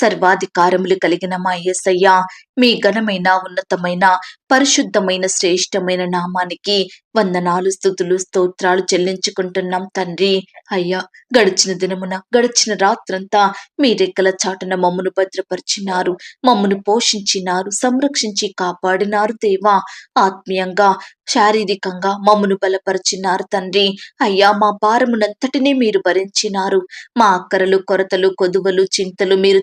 సర్వాధికారములు కలిగిన మా యేసయ్య? మీ ఘనమైన ఉన్నతమైన పరిశుద్ధమైన శ్రేష్టమైన నామానికి వందనాలు స్థుతులు స్తోత్రాలు చెల్లించుకుంటున్నాం తండ్రి. అయ్యా గడిచిన దినమున గడిచిన రాత్రంతా మీ రెక్కల చాటున మమ్మను భద్రపరిచినారు మమ్మను పోషించినారు సంరక్షించి కాపాడినారు దేవా. ఆత్మీయంగా శారీరకంగా మమ్మను బలపరిచినారు తండ్రి. అయ్యా మా భారమునంతటినీ మీరు భరించినారు. మా అక్కరలు కొరతలు కొదువలు చింతలు మీరు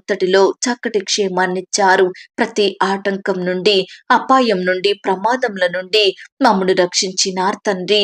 అంతటిలో చక్కటి క్షేమాన్నిచ్చారు. ప్రతి ఆటంకం నుండి అపాయం నుండి ప్రమాదముల నుండి మమ్మను రక్షించినారు తండ్రి.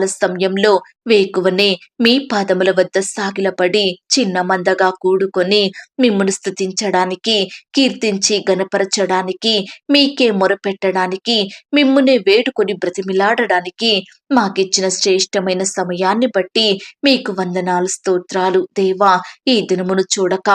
సమయంలో వేకువనే మీ పాదముల వద్ద సాగిలపడి చిన్న మందగా కూడుకొని మిమ్మును స్థుతించడానికి కీర్తించి గనపరచడానికి మీకే మొరపెట్టడానికి మిమ్మునే వేడుకొని బ్రతిమిలాడడానికి మాకిచ్చిన శ్రేష్టమైన సమయాన్ని బట్టి మీకు వందనాలు స్తోత్రాలు. దేవా ఈ దినమును చూడక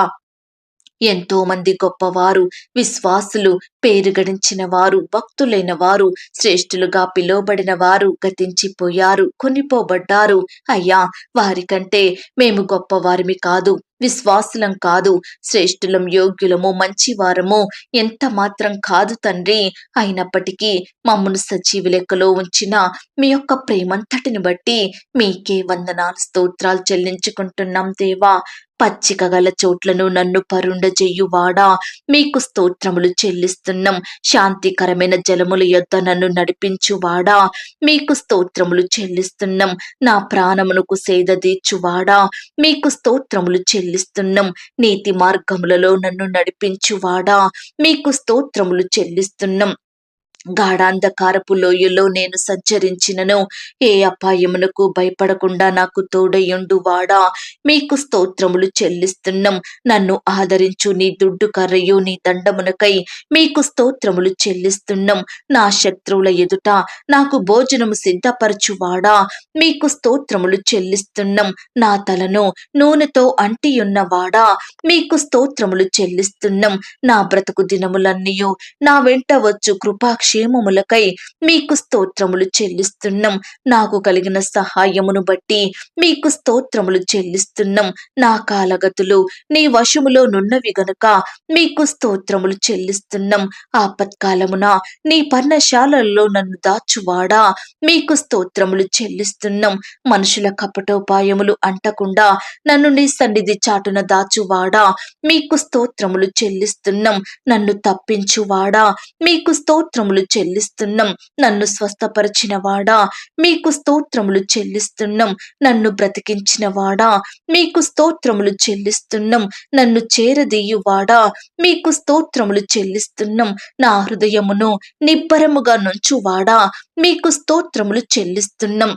ఎంతో మంది గొప్పవారు విశ్వాసులు పేరు గడించిన వారు భక్తులైన వారు శ్రేష్ఠులుగా పిలువబడిన వారు గతించిపోయారు కొనిపోబడ్డారు. అయ్యా వారికంటే మేము గొప్పవారిమి కాదు విశ్వాసులం కాదు శ్రేష్ఠులం యోగ్యులము మంచివారము ఎంత మాత్రం కాదు తండ్రి. అయినప్పటికీ మమ్మను సజీవి లెక్కలో ఉంచిన మీ యొక్క ప్రేమంతటిని బట్టి మీకే వందనాలు స్తోత్రాలు చెల్లించుకుంటున్నాం దేవా. పచ్చిక గల చోట్లను నన్ను పరుండజెయ్యువాడా మీకు స్తోత్రములు చెల్లిస్తున్నాం. శాంతికరమైన జలముల యొద్ద నన్ను నడిపించువాడా? మీకు స్తోత్రములు చెల్లిస్తున్నాం. నా ప్రాణమునకు సేద తీర్చువాడా? మీకు స్తోత్రములు చెల్లిస్తున్నాం. నీతి మార్గములలో నన్ను నడిపించువాడా? మీకు స్తోత్రములు చెల్లిస్తున్నాం. గాఢాంధకారపు లోయలో నేను సంచరించినను. ఏ అపాయమునకు భయపడకుండా నాకు తోడయుండు వాడా. మీకు స్తోత్రములు చెల్లిస్తున్నాం. నన్ను ఆదరించు నీ దుడ్డు కర్రయు నీ దండమునకై మీకు స్తోత్రములు చెల్లిస్తున్నాం. నా శత్రువుల ఎదుట నాకు భోజనము సిద్ధపరచువాడా. మీకు స్తోత్రములు చెల్లిస్తున్నాం. నా తలను నూనెతో అంటియున్నవాడా. మీకు స్తోత్రములు చెల్లిస్తున్నాం. నా బ్రతుకు దినములన్నీయు నా వెంట వచ్చు కృపాక్షి క్షేమములకై మీకు స్తోత్రములు చెల్లిస్తున్నాం. నాకు కలిగిన సహాయమును బట్టి మీకు స్తోత్రములు చెల్లిస్తున్నాం. నా కాలగతులు నీ వశములో నున్నవి గనుక మీకు స్తోత్రములు చెల్లిస్తున్నాం. ఆపత్కాలమున నీ పర్ణశాలల్లో నన్ను దాచువాడా? మీకు స్తోత్రములు చెల్లిస్తున్నాం. మనుషుల కపటోపాయములు అంటకుండా నన్ను నీ సన్నిధి చాటున దాచువాడా? మీకు స్తోత్రములు చెల్లిస్తున్నాం. నన్ను తప్పించువాడా? మీకు స్తోత్రములు చెల్లిస్తున్నాం. నన్ను స్వస్థపరిచిన వాడా మీకు స్తోత్రములు చెల్లిస్తున్నాం. నన్ను బ్రతికించిన వాడా మీకు స్తోత్రములు చెల్లిస్తున్నాం. నన్ను చేరదీయువాడా? మీకు స్తోత్రములు చెల్లిస్తున్నాం. నా హృదయమును నిబ్బరముగా నుంచువాడా? మీకు స్తోత్రములు చెల్లిస్తున్నాం.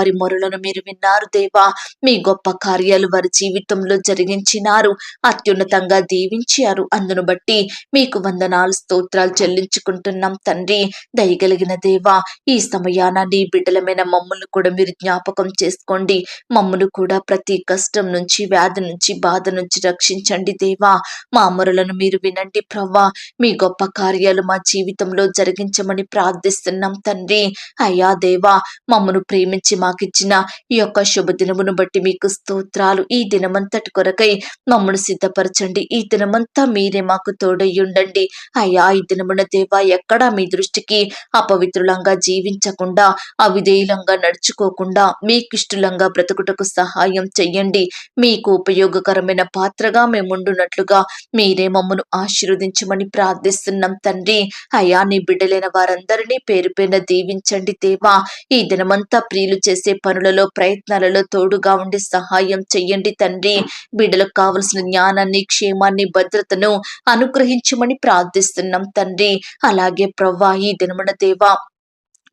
వారి మొరలను మీరు విన్నారు దేవా. మీ గొప్ప కార్యాలు వారి జీవితంలో జరిగించినారు. అత్యున్నతంగా దీవించారు. అందును బట్టి మీకు వందనాలు స్తోత్రాలు చెల్లించుకుంటున్నాం తండ్రి. దయగలిగిన దేవా ఈ సమయాన నీ బిడ్డలమైన మమ్మల్ని కూడా మీరు జ్ఞాపకం చేసుకోండి. మమ్మల్ని కూడా ప్రతి కష్టం నుంచి వ్యాధి నుంచి బాధ నుంచి రక్షించండి దేవా. మా మొరలను మీరు వినండి ప్రవ్వా. మీ గొప్ప కార్యాలు మా జీవితంలో జరిగించమని ప్రార్థిస్తున్నాం తండ్రి. అయ్యా దేవా మమ్మను ప్రేమించి మా మాకిచ్చిన ఈ యొక్క శుభదినమును బట్టి మీకు స్తోత్రాలు ఈ దినమంతటి కొరకై మమ్మను సిద్ధపరచండి. ఈ దినమంతా మీరే మాకు తోడయ్యుండండి. అయ్యా ఈ దినమున దేవా ఎక్కడా మీ దృష్టికి అపవిత్రులంగా జీవించకుండా అవిధేయులంగా నడుచుకోకుండా మీకిష్టులంగా బ్రతుకుటకు సహాయం చెయ్యండి. మీకు ఉపయోగకరమైన పాత్రగా మేముండునట్లుగా మీరే మమ్మను ఆశీర్వదించమని ప్రార్థిస్తున్నాం తండ్రి. అయ్యా నీ బిడ్డలైన వారందరినీ పేరు పైన దీవించండి దేవా. ఈ దినమంతా ప్రియులు చేసే పనులలో ప్రయత్నాలలో తోడుగా ఉండి సహాయం చెయ్యండి తండ్రి. బిడ్డలకు కావలసిన జ్ఞానాన్ని క్షేమాన్ని భద్రతను అనుగ్రహించమని ప్రార్థిస్తున్నాం తండ్రి. అలాగే ప్రవ్వా ఈ దినమున దేవా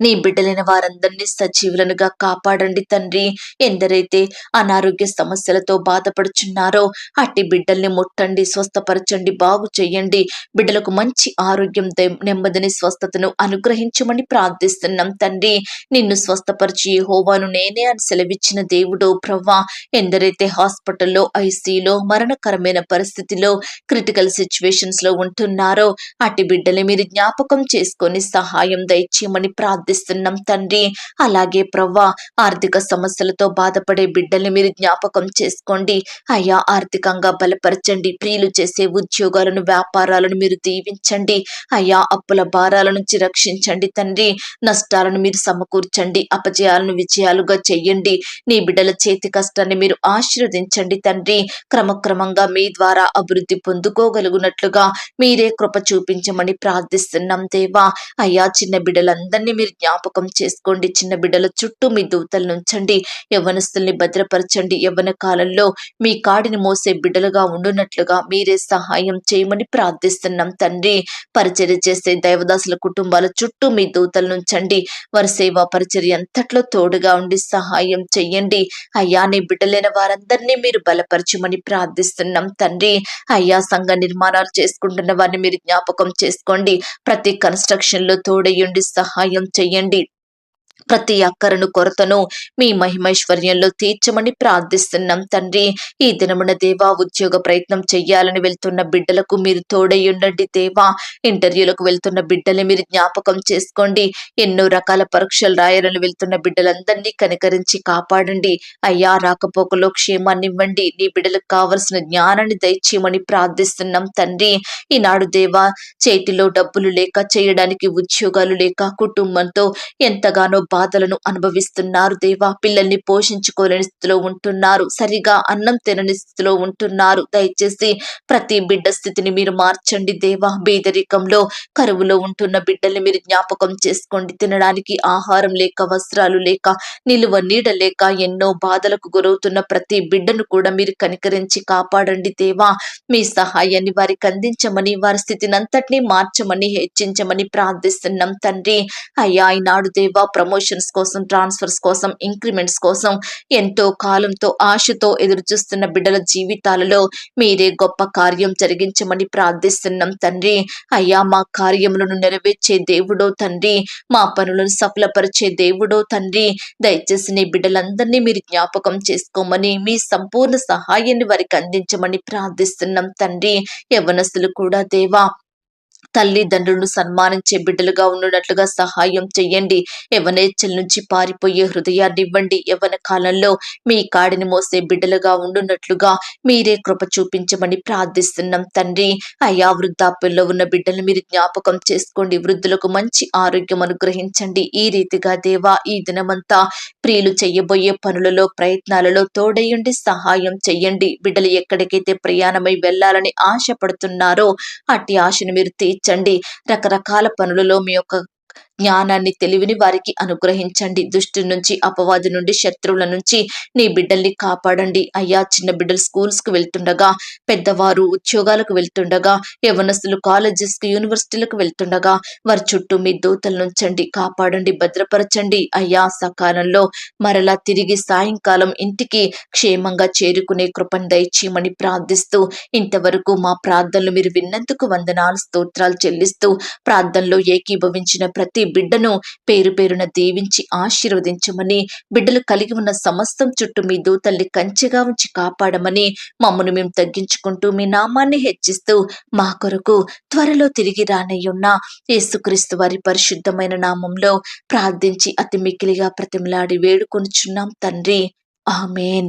నీ బిడ్డలైన వారందరినీ సజీవులనుగా కాపాడండి తండ్రి. ఎందరైతే అనారోగ్య సమస్యలతో బాధపడుచున్నారో అట్టి బిడ్డల్ని ముట్టండి స్వస్థపరచండి బాగు చేయండి. బిడ్డలకు మంచి ఆరోగ్యం నెమ్మదిని స్వస్థతను అనుగ్రహించమని ప్రార్థిస్తున్నాం తండ్రి. నిన్ను స్వస్థపరిచి హోవాను నేనే అని సెలవిచ్చిన దేవుడు ప్రవ్వా. ఎందరైతే హాస్పిటల్లో ఐసీలో మరణకరమైన పరిస్థితిలో క్రిటికల్ సిచ్యువేషన్స్లో ఉంటున్నారో అట్టి బిడ్డలు మీరు జ్ఞాపకం చేసుకొని సహాయం దయచేయమని ప్రార్థిస్తున్నాం తండ్రి. అలాగే ప్రవ్వా ఆర్థిక సమస్యలతో బాధపడే బిడ్డల్ని మీరు జ్ఞాపకం చేసుకోండి. అయ్యా ఆర్థికంగా బలపరచండి. ప్రియులు చేసే ఉద్యోగాలను వ్యాపారాలను మీరు దీవించండి. అయ్యా అప్పుల భారాల నుంచి రక్షించండి తండ్రి. నష్టాలను మీరు సమకూర్చండి. అపజయాలను విజయాలుగా చెయ్యండి నీ బిడ్డల చేతి కష్టాన్ని మీరు ఆశీర్వదించండి తండ్రి. క్రమక్రమంగా మీ ద్వారా అభివృద్ధి పొందుకోగలుగునట్లుగా మీరే కృప చూపించమని ప్రార్థిస్తున్నాం దేవా. అయ్యా చిన్న బిడ్డలందరినీ మీరు జ్ఞాపకం చేసుకోండి. చిన్న బిడ్డల చుట్టూ మీ దూతలను ఉంచండి యవ్వనస్తుల్ని భద్రపరచండి. యవ్వన కాలంలో మీ కాడిని మోసే బిడ్డలుగా ఉండునట్లుగా మీరే సహాయం చేయమని ప్రార్థిస్తున్నాం తండ్రి. పరిచర్య చేసే దైవదాసుల కుటుంబాల చుట్టూ మీ దూతలను ఉంచండి వారి సేవా పరిచర్య అంతట్లో తోడుగా ఉండి సహాయం చెయ్యండి. అయ్యా నీ బిడ్డలైన వారందరినీ మీరు బలపరచమని ప్రార్థిస్తున్నాం తండ్రి. అయ్యా సంఘ నిర్మాణాలు చేసుకుంటున్న వారిని మీరు జ్ఞాపకం చేసుకోండి. ప్రతి కన్స్ట్రక్షన్లో తోడయ్యుండి సహాయం చెయ్యండి ചെയ്യേണ്ടി ప్రతి అక్కరను కొరతను మీ మహిమైశ్వర్యంలో తీర్చమని ప్రార్థిస్తున్నాం తండ్రి. ఈ దినమున దేవా ఉద్యోగ ప్రయత్నం చెయ్యాలని వెళ్తున్న బిడ్డలకు మీరు తోడయ్యుండండి దేవా. ఇంటర్వ్యూలకు వెళ్తున్న బిడ్డలే మీరు జ్ఞాపకం చేసుకోండి. ఎన్నో రకాల పరీక్షలు రాయాలని వెళ్తున్న బిడ్డలందరినీ కనికరించి కాపాడండి. అయ్యా రాకపోకలో క్షేమాన్ని ఇవ్వండి. నీ బిడ్డలకు కావలసిన జ్ఞానాన్ని దయచేయమని ప్రార్థిస్తున్నాం తండ్రి. ఈనాడు దేవా చేతిలో డబ్బులు లేక చేయడానికి ఉద్యోగాలు లేక కుటుంబంతో ఎంతగానో బాధలను అనుభవిస్తున్నారు దేవా. పిల్లల్ని పోషించుకోలేని స్థితిలో ఉంటున్నారు. సరిగా అన్నం తినని స్థితిలో ఉంటున్నారు. దయచేసి ప్రతి బిడ్డ స్థితిని మీరు మార్చండి దేవా. బీదరికంలో కరువులో ఉంటున్న బిడ్డల్ని మీరు జ్ఞాపకం చేసుకోండి. తినడానికి ఆహారం లేక వస్త్రాలు లేక నిలువ నీడ లేక ఎన్నో బాధలకు గురవుతున్న ప్రతి బిడ్డను కూడా మీరు కనికరించి కాపాడండి దేవా. మీ సహాయాన్ని వారికి అందించమని వారి స్థితిని అంతటినీ మార్చమని హెచ్చించమని ప్రార్థిస్తున్నాం తండ్రి. అయ్యా ఈనాడు దేవా ప్రమోషన్ ప్రమోషన్స్ కోసం ట్రాన్స్ఫర్స్ కోసం ఇంక్రిమెంట్స్ కోసం ఎంతో కాలంతో ఆశతో ఎదురు చూస్తున్న బిడ్డల జీవితాలలో మీరే గొప్ప కార్యం జరిగించమని ప్రార్థిస్తున్నాం తండ్రి. అయ్యా మా కార్యములను నెరవేర్చే దేవుడో తండ్రి. మా పనులను సఫలపరిచే దేవుడో తండ్రి. దయచేసి నీ బిడ్డలందరినీ మీరు జ్ఞాపకం చేసుకోమని మీ సంపూర్ణ సహాయాన్ని వారికి అందించమని ప్రార్థిస్తున్నాం తండ్రి. యవనస్తులు కూడా దేవా తల్లిదండ్రులను సన్మానించే బిడ్డలుగా ఉండునట్లుగా సహాయం చెయ్యండి. యవనేచ్చల నుంచి పారిపోయే హృదయాన్ని ఇవ్వండి. యవన కాలంలో మీ కాడిని మోసే బిడ్డలుగా ఉండునట్లుగా మీరే కృప చూపించమని ప్రార్థిస్తున్నాం తండ్రి. అయా వృద్ధాప్యంలో ఉన్న బిడ్డలు మీరు జ్ఞాపకం చేసుకోండి. వృద్ధులకు మంచి ఆరోగ్యం అనుగ్రహించండి. ఈ రీతిగా దేవా ఈ దినమంతా ప్రియులు చెయ్యబోయే పనులలో ప్రయత్నాలలో తోడయుండి సహాయం చెయ్యండి. బిడ్డలు ఎక్కడికైతే ప్రయాణమై వెళ్ళాలని ఆశపడుతున్నారో అట్టి ఆశను మీరు తీర్చండి. రకరకాల పనులలో మీ యొక్క జ్ఞానాన్ని తెలివిని వారికి అనుగ్రహించండి. దుష్టి నుంచి అపవాది నుండి శత్రువుల నుంచి నీ బిడ్డల్ని కాపాడండి. అయ్యా చిన్న బిడ్డలు స్కూల్స్కు వెళ్తుండగా పెద్దవారు ఉద్యోగాలకు వెళ్తుండగా యవనస్తులు కాలేజెస్కు యూనివర్సిటీలకు వెళ్తుండగా వారి చుట్టూ మీ దూతలు నుంచండి కాపాడండి భద్రపరచండి. అయ్యా సకాలంలో మరలా తిరిగి సాయంకాలం ఇంటికి క్షేమంగా చేరుకునే కృపను దయచేయమని ప్రార్థిస్తూ ఇంతవరకు మా ప్రార్థనలు మీరు విన్నందుకు వందనాలు స్తోత్రాలు చెల్లిస్తూ ప్రార్థనలో ఏకీభవించిన ప్రతి బిడ్డను పేరు పేరున దీవించి ఆశీర్వదించమని బిడ్డలు కలిగి ఉన్న సమస్తం చుట్టూ మీ దూతల్ని కంచెగా ఉంచి కాపాడమని మమ్మను మేము తగ్గించుకుంటూ మీ నామాన్ని హెచ్చిస్తూ మా కొరకు త్వరలో తిరిగి రానయ్యున్న యేసుక్రీస్తు వారి పరిశుద్ధమైన నామంలో ప్రార్థించి అతి మిక్కిలిగా ప్రతిమలాడి వేడుకొనుచున్నాం తండ్రి. ఆమెన్.